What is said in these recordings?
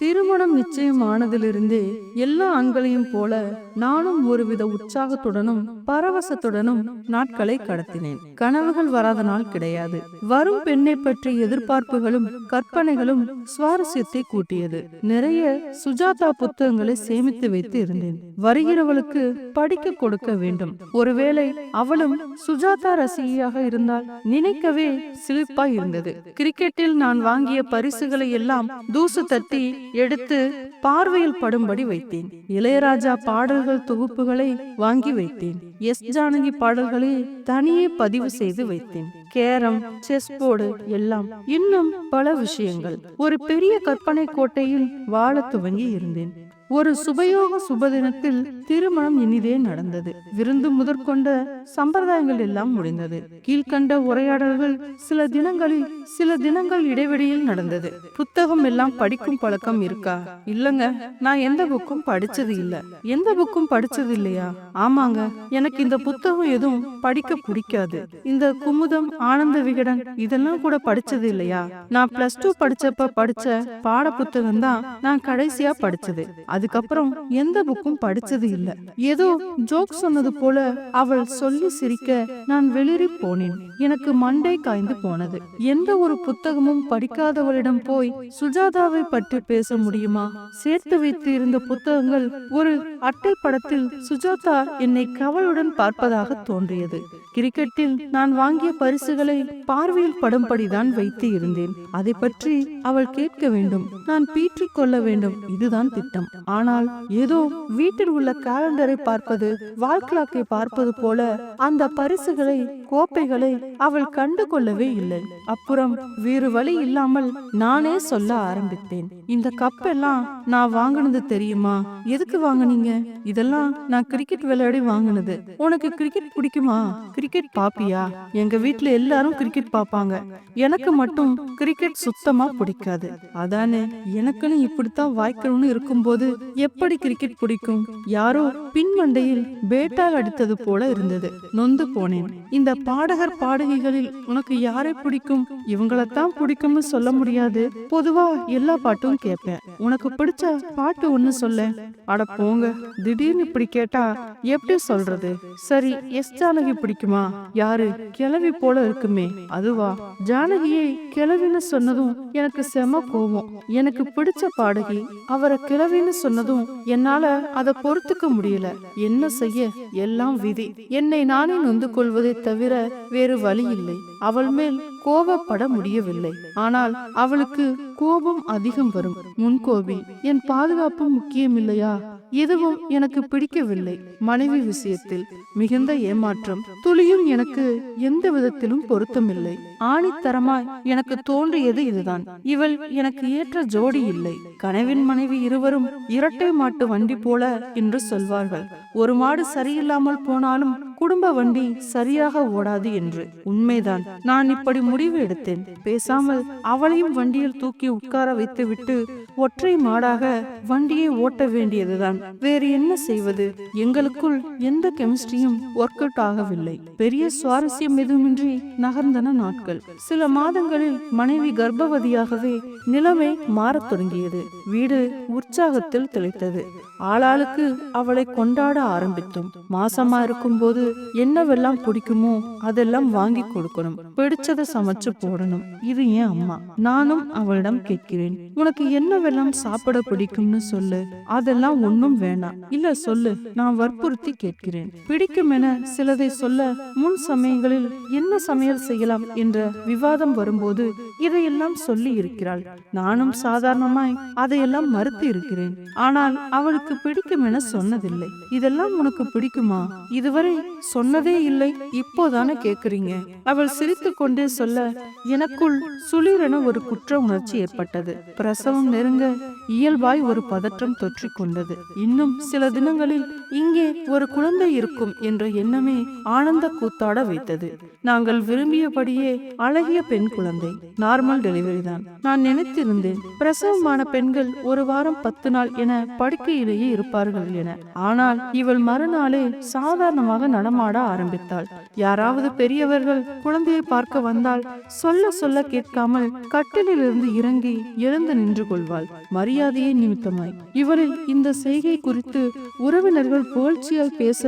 திருமணம் நிச்சயமானதிலிருந்தே எல்லா ஆண்களையும் போல நானும் ஒருவித உற்சாகத்துடனும் பரவசத்துடனும் நாட்களை கடத்தினேன். கனவுகள் வராத நாள் கிடையாது. வரும் பெண்ணை பற்றி எதிர்பார்ப்புகளும் கற்பனைகளும் சுவாரஸ்யத்தை கூட்டியது. நிறைய சுஜாதா புத்தகங்களை சேமித்து வைத்து இருந்தேன். வருகிறவளுக்கு படிக்க கொடுக்க வேண்டும். ஒருவேளை அவளும் சுஜாதா ரசிகையாக இருந்தால் நினைக்கவே சிலிப்பாய் இருந்தது. கிரிக்கெட்டில் நான் வாங்கிய பரிசுகளை எல்லாம் தூசு தட்டி எடுத்து பார்வையில் படும்படி வைத்தேன். இளையராஜா பாடல்கள் தொகுப்புகளை வாங்கி வைத்தேன். எஸ். ஜானகி பாடல்களை தனியே பதிவு செய்து வைத்தேன். கேரம் செஸ் போர்டு எல்லாம் இன்னும் பல விஷயங்கள். ஒரு பெரிய கற்பனை கோட்டையில் வாழ துவங்கி இருந்தேன். ஒரு சுபயோக சுபதினத்தில் திருமணம் இனிதே நடந்தது. விருந்து முதற்கொண்ட சம்பிரதாயங்கள் எல்லாம் முடிந்தது. கீழ்கண்ட உரையாடல்கள் சில தினங்களில் சில தினங்கள் இடைவெளியில் நடந்தது. புத்தகம் எல்லாம் படிக்கும் பழக்கம் இருக்கா? இல்லங்க நான் எந்த புக்கும் படிச்சது இல்ல. எந்த புக்கும் படிச்சது இல்லையா? ஆமாங்க எனக்கு இந்த புத்தகம் எதுவும் படிக்க பிடிக்காது. இந்த குமுதம் ஆனந்த விகடன் இதெல்லாம் கூட படிச்சது இல்லையா? நான் பிளஸ் டூ படிச்சப்ப படிச்ச பாட புத்தகம் தான் நான் கடைசியா படிச்சது. அதுக்கப்புறம் எந்த புக்கும் படிச்சது இல்ல. ஏதோ ஜோக் சொன்னது போல அவள் சொல்லி சிரிக்க நான் வெளிரி போனேன். எனக்கு மண்டை காய்ந்து போனது. எந்த ஒரு புத்தகமும் படிக்காதவளிடம் போய் சுஜாதாவை பற்றி பேச முடியுமா? சேர்த்து வைத்து இருந்த புத்தகங்கள் ஒரு அட்டை படத்தில் சுஜாதா என்னை கவலுடன் பார்ப்பதாக தோன்றியது. கிரிக்கெட்டில் நான் வாங்கிய பரிசுகளை பார்வையில் படும்படிதான் வைத்து இருந்தேன் அதை பற்றி அவள் கேட்க வேண்டும். நான் பீற்றிக் கொள்ள வேண்டும். இதுதான் திட்டம். ஆனால் ஏதோ வீட்டில் உள்ள காலண்டரை பார்ப்பது வால்கிளாக்கை பார்ப்பது போல அந்த பரிசுகளை கோப்பைகளை அவள் கண்டு கொள்ளவே இல்லை. அப்புறம் வேறு வழி இல்லாமல் நானே சொல்ல ஆரம்பித்தேன். இந்த கப்பெல்லாம் நான் வாங்கினது தெரியுமா? எதுக்கு வாங்குனீங்க? இதெல்லாம் நான் கிரிக்கெட் விளையாடி வாங்கினது. உனக்கு கிரிக்கெட் பிடிக்குமா? கிரிக்கெட் பாப்பியா? எங்க வீட்டுல எல்லாரும் கிரிக்கெட் பாப்பாங்க. எனக்கு மட்டும் கிரிக்கெட் சுத்தமா பிடிக்காது. அதானே எனக்குன்னு இப்படித்தான் வாய்க்கணும்னு இருக்கும்போது எப்படி கிரிக்கெட் பிடிக்கும்? யாரோ பின்மண்டையில் பேட்டால் அடித்தது போல இருந்தது. நொந்து போனேன். இந்த பாடகர் பாடகிகளில் உனக்கு யாரை பிடிக்கும்? இவங்களத்தான் பிடிக்கும்னு சொல்ல முடியாது. பொதுவா எல்லா பாட்டும் கேட்பேன். உனக்கு பிடிச்ச பாட்டு ஒண்ணு சொல்ல. அட போங்க. திடீர்னு இப்படி கேட்டா எப்படி சொல்றது? சரி எஸ் ஜானகி பிடிக்குமா? யாரு? கிளவி போல இருக்குமே. அதுவா? ஜானகியை கிளவின்னு சொன்னதும் எனக்கு செம கோவம் எனக்கு பிடிச்ச பாடகி அவரை கிளவின்னு சொன்னதும் என்னால அதை பொறுத்துக்க முடியல. என்ன செய்ய? எல்லாம் விதி. என்னை நானே நொந்து கொள்வதை தவிர வேறு வழி இல்லை. அவள் மேல் கோபப்பட முடியவில்லை. ஆனால் அவளுக்கு கோபம் அதிகம் வரும். முன்கோபி என் பாதுகாப்பு முக்கியம் இல்லையா? எதுவும் எனக்கு பிடிக்கவில்லை. மனைவி விஷயத்தில் மிகுந்த ஏமாற்றம் துளியும் எனக்கு எந்த விதத்திலும் பொருத்தமில்லை. ஆணித்தரமாய் எனக்கு தோன்றியது இதுதான். இவள் எனக்கு ஏற்ற ஜோடி இல்லை. கனவின் மனைவி இருவரும் இரட்டை மாட்டு வண்டி போல என்று சொல்வார்கள். ஒரு மாடு சரியில்லாமல் போனாலும் குடும்ப வண்டி சரியாக ஓடாது என்று. உண்மைதான். நான் இப்படி முடிவு எடுத்தேன். பேசாமல் அவளையும் வண்டியில் தூக்கி உட்கார வைத்துவிட்டு ஒற்றை மாடாக வண்டியை ஓட்ட வேண்டியதுதான். வேறு என்ன செய்வது? எங்களுக்குள் எந்த கெமிஸ்ட்ரியும் ஒர்க் அவுட் ஆகவில்லை. பெரிய சுவாரஸ்யம் எதுவுமின்றி நகர்ந்தன நாட்கள். சில மாதங்களில் மனைவி கர்ப்பவதியாகவே நிலைமை மாறத் தொடங்கியது. வீடு உற்சாகத்தில் திளைத்தது. ஆளாளுக்கு அவளை கொண்டாட ஆரம்பித்தோம். மாசமா இருக்கும்போது என்னவெல்லாம் பிடிக்குமோ அதெல்லாம் வாங்கி கொடுக்கணும். பிடிச்சத சமைச்சு போடணும். இது என் அம்மா. நானும் அவளிடம் கேட்கிறேன். உனக்கு என்னவெல்லாம் சாப்பிட பிடிக்கும்னு சொல்லு. அதெல்லாம் ஒன்னும் வேணாம். இல்ல சொல்லு. நான் வற்புறுத்தி கேட்கிறேன். பிடிக்கும் என சிலதை சொல்ல முன் சமயங்களில் என்ன சமையல் செய்யலாம் என்ற விவாதம் வரும்போது இதையெல்லாம் சொல்லி இருக்கிறாள் நானும் சாதாரணமாய் அதையெல்லாம் மறுத்து இருக்கிறேன் ஆனால் அவளுக்கு பிடிக்கும் என சொன்னதில்லை. இதெல்லாம் உனக்கு பிடிக்குமா? இதுவரை சொன்னதே இல்லை. இப்போதானே கேக்குறீங்க? அவள் சிரித்து கொண்டே சொல்ல எனக்குள் சுளிரென ஒரு குற்ற உணர்ச்சி ஏற்பட்டது. பிரசவம் நெருங்க இயல்பாய் ஒரு பதற்றம் தொற்றிக் கொண்டது இன்னும் சில தினங்களில் இங்கே ஒரு குழந்தை இருக்கும் என்ற எண்ணமே ஆனந்த கூத்தாட வைத்தது. நாங்கள் விரும்பியபடியே அழகிய பெண் குழந்தை. நார்மல் டெலிவரி தான். நான் நினைத்திருந்தேன் பிரசவமான பெண்கள் ஒரு வாரம் பத்து நாள் என படுக்கையிலேயே இருப்பார்கள் என. ஆனால் இவள் மறுநாளே சாதாரணமாக நடமாட ஆரம்பித்தாள். யாராவது பெரியவர்கள் குழந்தையை பார்க்க வந்தால் சொல்ல சொல்ல கேட்காமல் கட்டிலிருந்து இறங்கி எழுந்து நின்று கொள்வாள். மரியாதையே நிமித்தமாய். இவளில் இந்த செய்கை குறித்து உறவினர்கள் புகழ்ச்சியால் பேச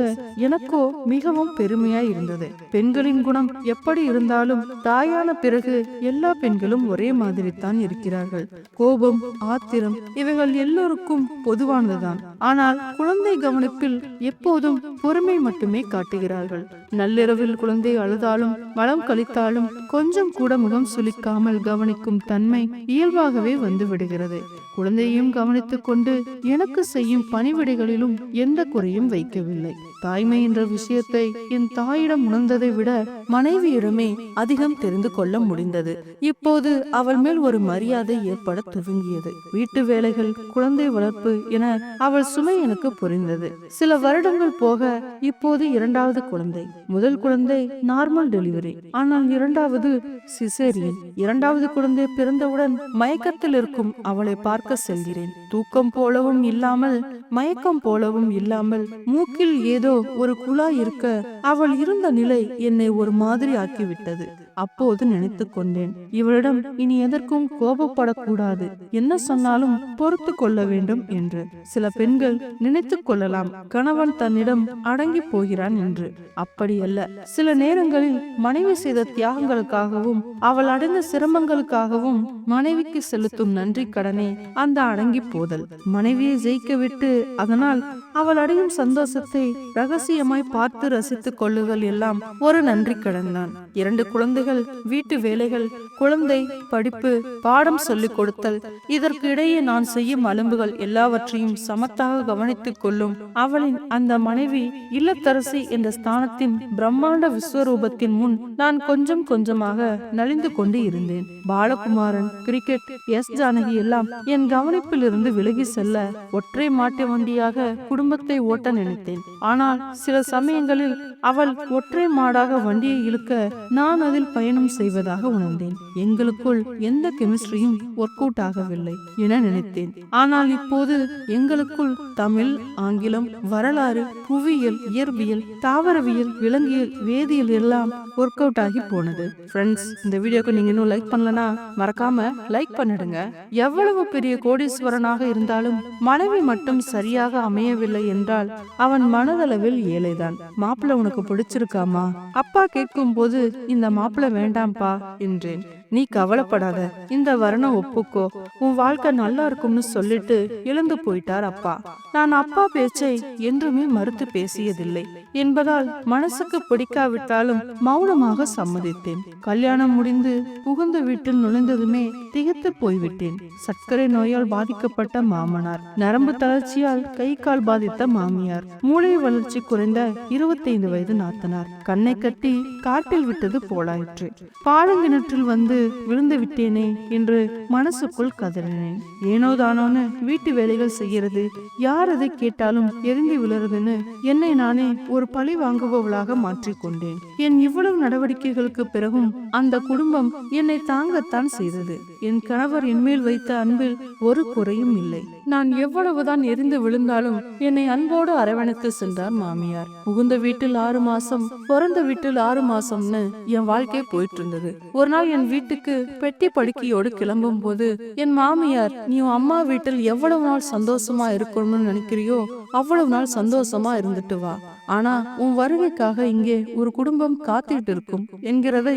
எனக்கோ மிகவும் பெருமையாய் இருந்தது. பெண்களின் குணம் எப்படி இருந்தாலும் தாயான பிறகு எல்லா பெண்களும் ஒரே மாதிரி தான் இருக்கிறார்கள். கோபம் ஆத்திரம் இவைகள் எல்லோருக்கும் பொதுவானதுதான். ஆனால் குழந்தை கவனிப்பில் எப்போதும் பொறுமை மட்டுமே காட்டுகிறார்கள். நள்ளிரவில் குழந்தை அழுதாலும் மலம் கழித்தாலும் கொஞ்சம் கூட முகம் சுளிக்காமல் கவனிக்கும் தன்மை இயல்பாகவே வந்து விடுகிறது குழந்தையையும் கவனித்துக் கொண்டு எனக்கு செய்யும் பணிவிடைகளிலும் எந்த குறையும் வைக்கவில்லை. தாய்மை என்ற விஷயத்தை என் தாயிடம் உணர்ந்ததை விட மனைவியிடமே அதிகம் தெரிந்து கொள்ள முடிந்தது. இப்போது அவள் மேல் ஒரு மரியாதை ஏற்பட துவங்கியது. வீட்டு வேலைகள் குழந்தை வளர்ப்பு என அவள் சுமை எனக்கு புரிந்தது. சில வருடங்கள் போக இப்போது இரண்டாவது குழந்தை. முதல் குழந்தை நார்மல் டெலிவரி ஆனால் இரண்டாவது சிசேரியன். இரண்டாவது குழந்தை பிறந்தவுடன் மயக்கத்தில் இருக்கும் அவளை பார்க்க செல்கிறேன். தூக்கம் போலவும் இல்லாமல் மயக்கம் போலவும் இல்லாமல் மூக்கில் ஏதோ ஒரு குழாய் இருக்க அவள் இருந்த நிலை என்னை ஒரு மாதிரி ஆக்கிவிட்டது. அப்போது நினைத்து கொண்டேன் இவளிடம் இனி எதற்கும் கோபப்படக்கூடாது. என்ன சொன்னாலும் பொறுத்து கொள்ள வேண்டும் என்று. சில பெண்கள் நினைத்து கொள்ளலாம். கணவன் தன்னிடம் அடங்கி போகிறான் என்று. அப்படியல்ல சில நேரங்களில் மனைவி செய்த தியாகங்களுக்காகவும் அவள் அடைந்த சிரமங்களுக்காகவும் மனைவிக்கு செலுத்தும் நன்றி கடனே அந்த அடங்கி போதல். மனைவியை ஜெயிக்க விட்டு அதனால் அவள் அடையும் சந்தோஷத்தை ரகசியமாய் பார்த்து ரசித்துக் கொள்ளுதல் எல்லாம் ஒரு நன்றி கடன் தான் இரண்டு குழந்தைகள் வீட்டு வேலைகள் குழந்தை படிப்பு பாடம் சொல்லிக் கொடுத்தல் இதற்கு இடையே நான் செய்யும் அலும்புகள் எல்லாவற்றையும் சமத்தாக கவனித்துக் கொள்ளும். அவளின் அந்த மனைவி இல்லத்தரசி என்ற ஸ்தானத்தின் பிரம்மாண்ட விஸ்வரூபத்தின் முன் நான் கொஞ்சம் கொஞ்சமாக நலிந்து கொண்டு இருந்தேன். பாலகுமாரன் கிரிக்கெட் எஸ் ஜானகி எல்லாம் என் கவனிப்பில் இருந்து விலகி செல்ல ஒற்றை மாட்டு வண்டியாக குடும்பத்தை ஓட்ட நினைத்தேன். ஆனால் சில சமயங்களில் அவள் ஒற்றை மாடாக வண்டியை இழுக்க நான் அதில் பயணம் செய்வதாக உணர்ந்தேன். எங்களுக்குள் எந்த கெமிஸ்ட்ரியும் ஒர்க் அவுட் ஆகவில்லை என நினைத்தேன். ஆனால் இப்போது எங்களுக்குள் தமிழ் ஆங்கிலம் வரலாறு புவியியல் இயற்பியல் தாவரவியல் விலங்கியல் வேதியியல் எல்லாம் ஒர்க் அவுட் ஆகி போனது. ஃப்ரெண்ட்ஸ் இந்த வீடியோக்கு நீங்க இன்னும் லைக் பண்ணலனா மறக்காம லைக் பண்ணிடுங்க. எவ்வளவு பெரிய கோடீஸ்வரனாக இருந்தாலும் மனைவி மட்டும் சரியாக அமையவில்லை என்றால் அவன் மனதளவில் ஏழைதான். மாப்பிள்ள உனக்கு பிடிச்சிருக்காமா? அப்பா கேட்கும் போது இந்த மாப்பிள்ள வேண்டாம்ப்பா என்றேன். நீ கவலைப்படாத. இந்த வரணம் ஒப்புக்கோ. உன் வாழ்க்கை நல்லா இருக்கும்னு சொல்லிட்டு எழுந்து போயிட்டார் அப்பா. நான் அப்பா பேச்சை என்றுமே மறுத்து பேசியதில்லை. என்பதால் மனசுக்கு பிடிக்காவிட்டாலும் மௌனமாக சம்மதித்தேன். கல்யாணம் முடிந்து புகுந்த வீட்டில் நுழைந்ததுமே திகைத்து போய்விட்டேன். சர்க்கரை நோயால் பாதிக்கப்பட்ட மாமனார். நரம்பு தளர்ச்சியால் கை கால் பாதித்த மாமியார். மூளை வளர்ச்சி குறைந்த இருபத்தைந்து வயது நாத்தனார். கண்ணை கட்டி காட்டில் விட்டது போலாயிற்று. பாலங்கிணற்றில் வந்து விழுந்து விட்டேனே என்று மனசுக்குள் கதறினேன். ஏனோதானோன்னு வீட்டு வேலைகள் செய்யறது யார் அதை கேட்டாலும் எரிந்து விழுறதுன்னு என்னை நானே ஒரு பழி வாங்குபவளாக மாற்றிக்கொண்டேன் என் இவ்வளவு நடவடிக்கைகளுக்கு பிறகும் அந்த குடும்பம் என்னை தாங்கத்தான் செய்தது. என் கணவர் என்மேல் வைத்த அன்பில் ஒரு குறையும் இல்லை. நான் எவ்வளவுதான் எரிந்து விழுந்தாலும் என்னை அன்போடு அரவணைத்து சென்றார் மாமியார். புகுந்த வீட்டில் ஆறு மாசம் பிறந்த வீட்டில் ஆறு மாசம்னு என் வாழ்க்கை போயிட்டு இருந்தது ஒரு நாள் என் வீட்டு வீட்டுக்கு பெட்டி படுக்கையோடு கிளம்பும் போது என் மாமியார் நீ உன் அம்மா வீட்டில் எவ்வளவு நாள் சந்தோஷமா இருக்கணும்னு நினைக்கிறியோ அவ்வளவு நாள் சந்தோஷமா இருந்துட்டு வா. ஆனா உன் வருகைக்காக இங்கே ஒரு குடும்பம் காத்திட்டு இருக்கும் என்கிறதை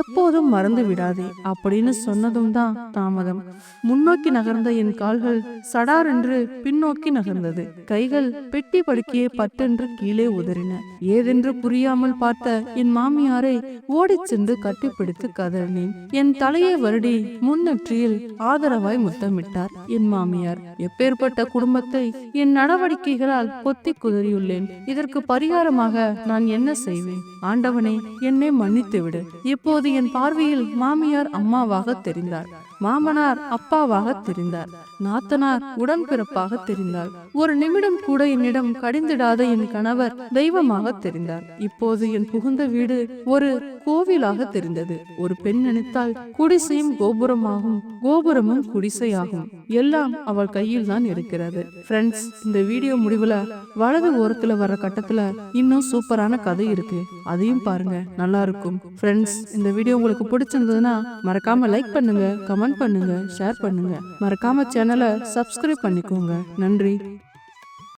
எப்போதும் மறந்து விடாதே அப்படின்னு சொன்னதும் தான் தாமதம். முன்னோக்கி நகர்ந்த என் கால்கள் சடார் என்று பின்னோக்கி நகர்ந்தது. கைகள் பெட்டி படுக்கையை பட்டென்று கீழே உதறின. ஏதென்று புரியாமல் பார்த்த என் மாமியாரை ஓடிச் சென்று கட்டிப்பிடித்து கதறினேன். என் தலையை வருடி முன்னெற்றியில் ஆதரவாய் முத்தமிட்டார் என் மாமியார். எப்பேற்பட்ட குடும்பத்தை என் நடவடிக்கைகளால் கொத்தி குதறியுள்ளேன். இதற்கு பரிகாரமாக நான் என்ன செய்வேன்? ஆண்டவனே என்னை மன்னித்து விடு இப்போது என் பார்வையில் மாமியார் அம்மாவாக தெரிந்தார். மாமனார் அப்பாவாக தெரிந்தார். நாத்தனார் உடன்பிறப்பாக தெரிந்தார். ஒரு நிமிடம் கூட என்னிடம் கடிந்திடாத என் கணவர் தெய்வமாக தெரிந்தார். இப்போது என் புகுந்த வீடு ஒரு கோவிலாக தெரிந்தது. ஒரு பெண் நினைத்தால் குடிசையும் கோபுரமாகும் கோபுரமும் குடிசையாகும். எல்லாம் அவள் கையில் தான் இருக்கிறது. ஃப்ரெண்ட்ஸ் இந்த வீடியோ முடிவுல வலது ஓரத்துல வர கட்டத்துல இன்னும் சூப்பரான கதை இருக்கு. அதையும் பாருங்க. நல்லா இருக்கும். ஃப்ரெண்ட்ஸ் இந்த வீடியோ உங்களுக்கு பிடிச்சிருந்ததுன்னா மறக்காம லைக் பண்ணுங்க கமெண்ட் கமெண்ட் பண்ணுங்க ஷேர் பண்ணுங்க. மறக்காம சேனலை சப்ஸ்கிரைப் பண்ணிக்கோங்க. நன்றி.